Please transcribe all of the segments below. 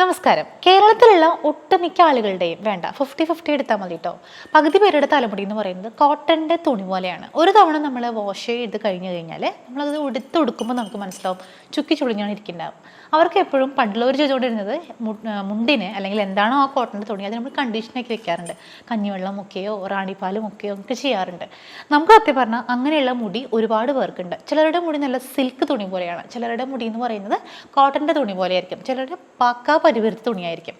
നമസ്കാരം. കേരളത്തിലുള്ള ഒട്ടുമിക്ക ആളുകളുടെയും വേണ്ട ഫിഫ്റ്റി ഫിഫ്റ്റി എടുത്താൽ മതി കേട്ടോ പകുതി പേരുടെ തലമുടി എന്ന് പറയുന്നത് കോട്ടന്റെ തുണി പോലെയാണ്. ഒരു തവണ നമ്മൾ വാഷ് ചെയ്ത് കഴിഞ്ഞു കഴിഞ്ഞാൽ നമ്മളത് എടുത്തൊടുക്കുമ്പോൾ നമുക്ക് മനസ്സിലാവും ചുക്കി ചുളിഞ്ഞാണ് ഇരിക്കുന്നുണ്ടാവും അവർക്ക് എപ്പോഴും പണ്ടുള്ളവർ ചെയ്തുകൊണ്ടിരുന്നത് മുണ്ടിന് അല്ലെങ്കിൽ എന്താണോ ആ കോട്ടന്റെ തുണി അത് നമ്മൾ കണ്ടീഷനാക്കി വെക്കാറുണ്ട്. കഞ്ഞിവെള്ളം മുക്കിയോ റാണിപ്പാൽ മുക്കിയോ ഒക്കെ ചെയ്യാറുണ്ട്. നമുക്ക് സത്യം പറഞ്ഞാൽ അങ്ങനെയുള്ള മുടി ഒരുപാട് പേർക്കുണ്ട്. ചിലരുടെ മുടി നല്ല സിൽക്ക് തുണി പോലെയാണ്. ചിലരുടെ മുടി എന്ന് പറയുന്നത് കോട്ടന്റെ തുണി പോലെയായിരിക്കും. ചിലരുടെ പക്കാ പരിവരുത്ത തുണിയായിരിക്കും.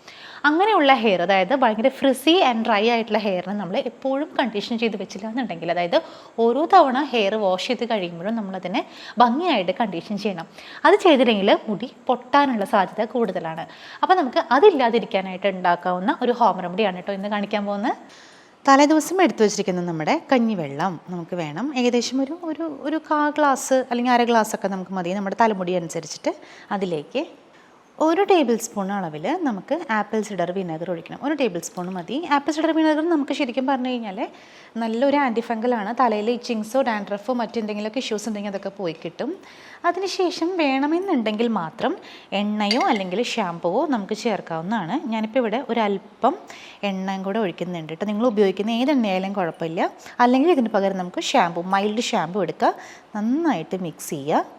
അങ്ങനെയുള്ള ഹെയർ അതായത് ഭയങ്കര ഫ്രിസി ആൻഡ് ഡ്രൈ ആയിട്ടുള്ള ഹെയറിനെ നമ്മൾ എപ്പോഴും കണ്ടീഷൻ ചെയ്ത് വെച്ചില്ല എന്നുണ്ടെങ്കിൽ അതായത് ഓരോ തവണ ഹെയർ വാഷ് ചെയ്ത് കഴിയുമ്പോഴും നമ്മളതിനെ ഭംഗിയായിട്ട് കണ്ടീഷൻ ചെയ്യണം. അത് ചെയ്തില്ലെങ്കിൽ മുടി പൊട്ടാനുള്ള സാധ്യത കൂടുതലാണ്. അപ്പോൾ നമുക്ക് അതില്ലാതിരിക്കാനായിട്ട് ഉണ്ടാക്കാവുന്ന ഒരു ഹോം റെമഡിയാണ് കേട്ടോ ഇന്ന് കാണിക്കാൻ പോകുന്നത്. തലേദിവസം എടുത്തു വെച്ചിരിക്കുന്ന നമ്മുടെ കഞ്ഞിവെള്ളം നമുക്ക് വേണം. ഏകദേശം ഒരു ഒരു ഒരു കാ ഗ്ലാസ് അല്ലെങ്കിൽ അര ഗ്ലാസ് ഒക്കെ നമുക്ക് മതി. നമ്മുടെ തലമുടി അനുസരിച്ചിട്ട് അതിലേക്ക് ഒരു ടേബിൾ സ്പൂൺ അളവിൽ നമുക്ക് ആപ്പിൾ സിഡർ വിനെഗർ ഒഴിക്കണം. ഒരു ടേബിൾ സ്പൂൺ മതി. ആപ്പിൾ സിഡർ വിനെഗർ നമുക്ക് ശരിക്കും പറഞ്ഞു കഴിഞ്ഞാൽ നല്ലൊരു ആന്റിഫംഗലാണ്. തലയിൽ ഇച്ചിങ്സോ ഡാൻഡ്രഫോ മറ്റെന്തെങ്കിലുമൊക്കെ ഇഷ്യൂസ് ഉണ്ടെങ്കിൽ അതൊക്കെ പോയി കിട്ടും. അതിനുശേഷം വേണമെന്നുണ്ടെങ്കിൽ മാത്രം എണ്ണയോ അല്ലെങ്കിൽ ഷാമ്പുവോ നമുക്ക് ചേർക്കാവുന്നതാണ്. ഞാനിപ്പോൾ ഇവിടെ ഒരല്പം എണ്ണയും കൂടെ ഒഴിക്കുന്നുണ്ട് കേട്ടോ നിങ്ങൾ ഉപയോഗിക്കുന്ന ഏത് എണ്ണയായാലും കുഴപ്പമില്ല. അല്ലെങ്കിൽ ഇതിന് പകരം നമുക്ക് ഷാമ്പു മൈൽഡ് ഷാമ്പു എടുക്കുക. നന്നായിട്ട് മിക്സ് ചെയ്യുക.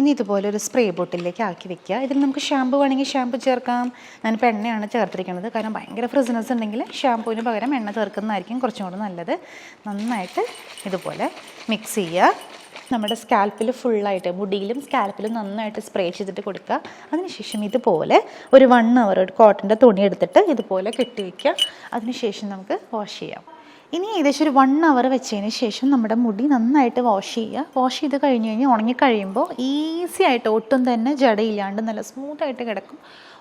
ഇനി ഇതുപോലെ ഒരു സ്പ്രേ ബോട്ടിലേക്ക് ആക്കി വെക്കുക. ഇതിൽ നമുക്ക് ഷാമ്പു വേണമെങ്കിൽ ഷാമ്പു ചേർക്കാം. ഞാനിപ്പോൾ എണ്ണയാണ് ചേർത്തിരിക്കുന്നത്. കാരണം ഭയങ്കര ഫ്രിസിനസ് ഉണ്ടെങ്കിൽ ഷാമ്പുവിന് പകരം എണ്ണ ചേർക്കുന്നതായിരിക്കും കുറച്ചും കൂടെ നല്ലത്. നന്നായിട്ട് ഇതുപോലെ മിക്സ് ചെയ്യുക. നമ്മുടെ സ്കാൽപ്പിൽ ഫുള്ളായിട്ട് മുടിയിലും സ്കാൽപ്പിലും നന്നായിട്ട് സ്പ്രേ ചെയ്തിട്ട് കൊടുക്കുക. അതിനുശേഷം ഇതുപോലെ ഒരു വൺ അവർ ഒരു കോട്ടന്റെ തുണി എടുത്തിട്ട് ഇതുപോലെ കെട്ടി വയ്ക്കുക അതിനുശേഷം നമുക്ക് വാഷ് ചെയ്യാം. ഇനി ഏകദേശം ഒരു വൺ അവർ വെച്ചതിന് ശേഷം നമ്മുടെ മുടി നന്നായിട്ട് വാഷ് ചെയ്യുക. വാഷ് ചെയ്ത് കഴിഞ്ഞ് കഴിഞ്ഞാൽ ഉണങ്ങിക്കഴിയുമ്പോൾ ഈസി ആയിട്ട് ഒട്ടും തന്നെ ജടയില്ലാണ്ട് നല്ല സ്മൂത്തായിട്ട് കിടക്കും.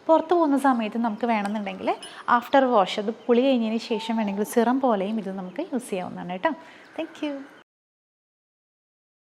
പുറത്ത് പോകുന്ന സമയത്ത് നമുക്ക് വേണമെന്നുണ്ടെങ്കിൽ ആഫ്റ്റർ വാഷ് അത് പുളി കഴിഞ്ഞതിന് ശേഷം വേണമെങ്കിൽ സിറം പോലെയും ഇത് നമുക്ക് യൂസ് ചെയ്യാവുന്നതാണ് കേട്ടോ. താങ്ക്